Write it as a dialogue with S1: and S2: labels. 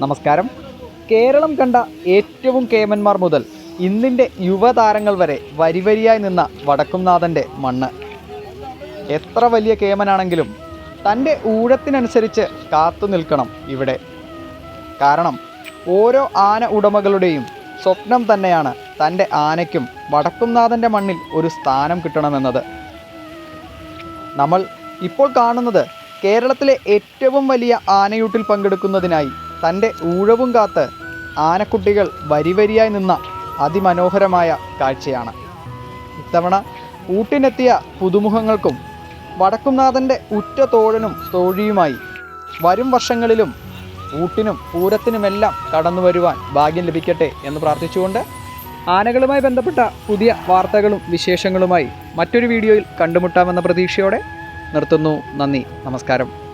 S1: നമസ്കാരം. കേരളം കണ്ട ഏറ്റവും കേമന്മാർ മുതൽ ഇന്നിന്റെ യുവതാരങ്ങൾ വരെ വരിവരിയായി നിന്ന വടക്കുംനാഥന്റെ മണ്ണ്. എത്ര വലിയ കേമനാണെങ്കിലും തന്റെ ഊഴത്തിനനുസരിച്ച് കാത്തു നിൽക്കണം ഇവിടെ. കാരണം ഓരോ ആന ഉടമകളുടെയും സ്വപ്നം തന്നെയാണ് തന്റെ ആനയ്ക്കും വടക്കുംനാഥന്റെ മണ്ണിൽ ഒരു സ്ഥാനം കിട്ടണമെന്നത്. നമ്മൾ ഇപ്പോൾ കാണുന്നത് കേരളത്തിലെ ഏറ്റവും വലിയ ആനയൂട്ടിൽ പങ്കെടുക്കുന്നതിനായി തന്റെ ഊഴവും കാത്ത് ആനക്കുട്ടികൾ വരിവരിയായി നിന്ന അതിമനോഹരമായ കാഴ്ചയാണ്. ഇത്തവണ ഊട്ടിനെത്തിയ പുതുമുഖങ്ങൾക്കും വടക്കുംനാഥന്റെ ഉറ്റ തോഴനും തോഴിയുമായി വരും വർഷങ്ങളിലും ഊട്ടിനും പൂരത്തിനുമെല്ലാം കടന്നു വരുവാൻ ഭാഗ്യം ലഭിക്കട്ടെ എന്ന് പ്രാർത്ഥിച്ചുകൊണ്ട് ആനകളുമായി ബന്ധപ്പെട്ട പുതിയ വാർത്തകളും വിശേഷങ്ങളുമായി മറ്റൊരു വീഡിയോയിൽ കണ്ടുമുട്ടാമെന്ന പ്രതീക്ഷയോടെ നിർത്തുന്നു. നന്ദി. നമസ്കാരം.